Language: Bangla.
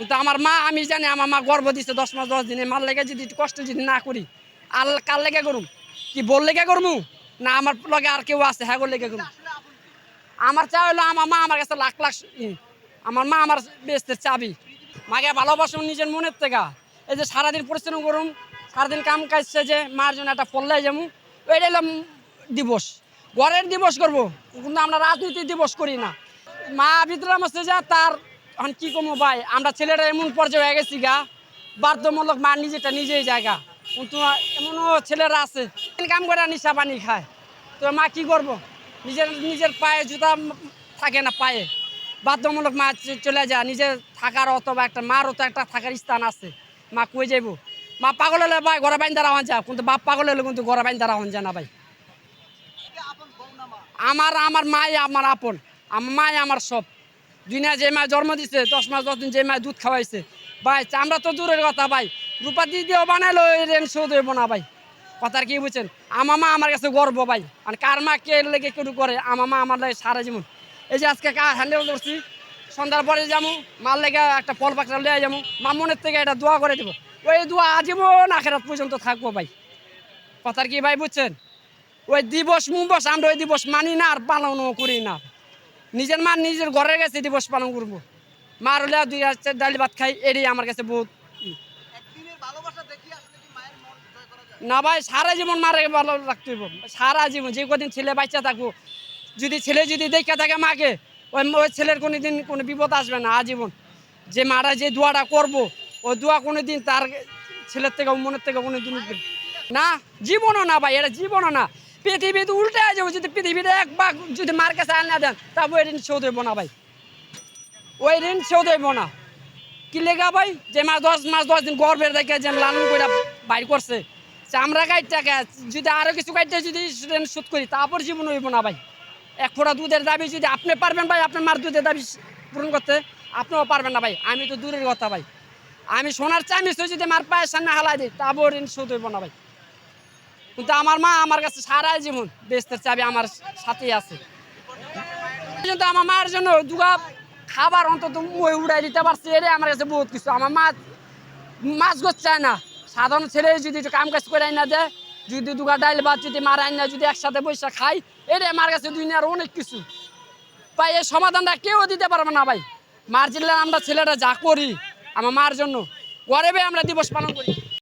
কিন্তু আমার মা, আমি জানি আমার মা গর্ব দিচ্ছে দশ মাস, দশ দিনে মার লেগে যদি কষ্ট যদি না করি, আর কার লেগে করুম? কি বল লেগে করমু? না, আমার লগে আর কেউ আছে হ্যাঁ লেগে করুম। আমার চা হলো আমার মা আমার কাছে লাখ লাখ। আমার মা আমার বেস্তের চাবি। মাকে ভালোবাসুন নিজের মনের থেকে। এই যে সারাদিন পরিশ্রম করুন সারাদিন কাম কাজছে যে মার জন্য একটা পল্লাই যাব ওইটা হলো দিবস। ঘরের দিবস করব, কিন্তু আমরা রাজনীতি দিবস করি না। মা বিদ্রাম আছে যে তার এখন কি কমো ভাই? আমরা ছেলেরা এমন পর্যায়ে হয়ে গেছি গা, বাধ্যমূলক মা নিজেটা নিজেই জায়গা কিন্তু এমনও ছেলেরা আছে কাম করে নিশা পানি খায়। তো মা কি করব? নিজের নিজের পায়ে জুতা থাকে না পায়ে। বাধ্যমূলক মা চলে যায়, নিজের থাকার অথবা একটা মারও তো একটা থাকার স্থান আছে। মা কই যাইব? মা পাগল হলে ভাই ঘরে বাইন দ্বারা হন যায় কিন্তু বাপ পাগল হলে কিন্তু ঘরে বাইন দ্বারা হন যায় না ভাই। আমার আমার মাই, আমার আপন। আমার মাই, আমার সব। দুনিয়া যে মায় জন্ম দিছে, দশ মাস, দশ দিন যে মায় দুধ খাওয়াইছে। ভাই আমরা তো দূরের কথা, ভাই। রূপা দিদিও বানাইলো এই রেন শোধ হইব না, ভাই। কথার কি বুঝছেন? আমার মা আমার কাছে গর্ব, ভাই। মানে কার মা কে লেগে কেউ করে আমার মা আমার লাগে সারা জীবন। এই যে আজকে কার হ্যান্ডেল করছি সন্ধ্যার পরে যাব মার লেগে একটা ফল পাকড়া লিয়ে যাব মা মনের থেকে এটা দোয়া করে দেবো। ওই দোয়া আজীবন আখেরাত পর্যন্ত থাকব, ভাই। কথার কি, ভাই, বুঝছেন? ওই দিবস মুবস আমরা ওই দিবস মানি না আর পালনও করি না। নিজের মা নিজের ঘরের কাছে দিবস পালন করব। মার হলে দুই হাজার ডালি ভাত খাই এটাই আমার কাছে বহুত না ভাই সারা জীবন মারে ভালো রাখতে হইব। সারা জীবন যে কদিন ছেলে বাচ্চা থাকব যদি ছেলে যদি দেখে থাকে মাকে ওই ওই ছেলের কোনো দিন কোনো বিপদ আসবে না আজীবন। যে মারা যে দোয়াটা করব ওই দোয়া কোনো দিন তার ছেলের থেকে মনের থেকে কোনো দিন না জীবনও না ভাই এটা জীবনও না। পৃথিবীতে উল্টে যাব, যদি পৃথিবীতে এক ভাগ যদি মার কাছে আন না দেন তবে ওই ঋণ শোধ হইব না ভাই। ওই ঋণ শোধ হইব না। কি লেগা ভাই? যে মাস দশ মাস, দশ দিন গর্বের দেখে যে লালন করে বাইর করছে চামড়া কাইট টাকা যদি আরও কিছু কাইটে যদি ঋণ শোধ করি, তারপর জীবন হইব না ভাই। এক ফোঁটা দুধের দাবি যদি আপনি পারবেন ভাই, আপনার মার দুধের দাবি পূরণ করতে, আপনিও পারবেন না ভাই। আমি তো দূরের কথা ভাই। আমি সোনার চামিচ যদি মার পায়ের সামনে হালাই দিই, তারপর ঋণ শোধ হইব না ভাই। কিন্তু আমার মা আমার কাছে সারা জীবন বেস্তের চাবি আমার সাথেই আছে। কিন্তু আমার মায়ের জন্য দুগা খাবার অন্তত মই উড়াই দিতে পারছে এটাই আমার কাছে বহুত কিছু। আমার মা মাছ গোছ চায় না। সাধারণ ছেলে যদি একটু কাম কাজ করে আইনা দেয়, যদি দুগা ডাইল ভাত যদি মার আইনা, যদি একসাথে বসে খাই এটাই আমার কাছে দুনিয়ার অনেক কিছু। ভাই এই সমাধানটা কেউ দিতে পারবে না ভাই। মার জিল্লা আমরা ছেলেটা যা করি, আমার মার জন্য। গরিবে আমরা দিবস পালন করি।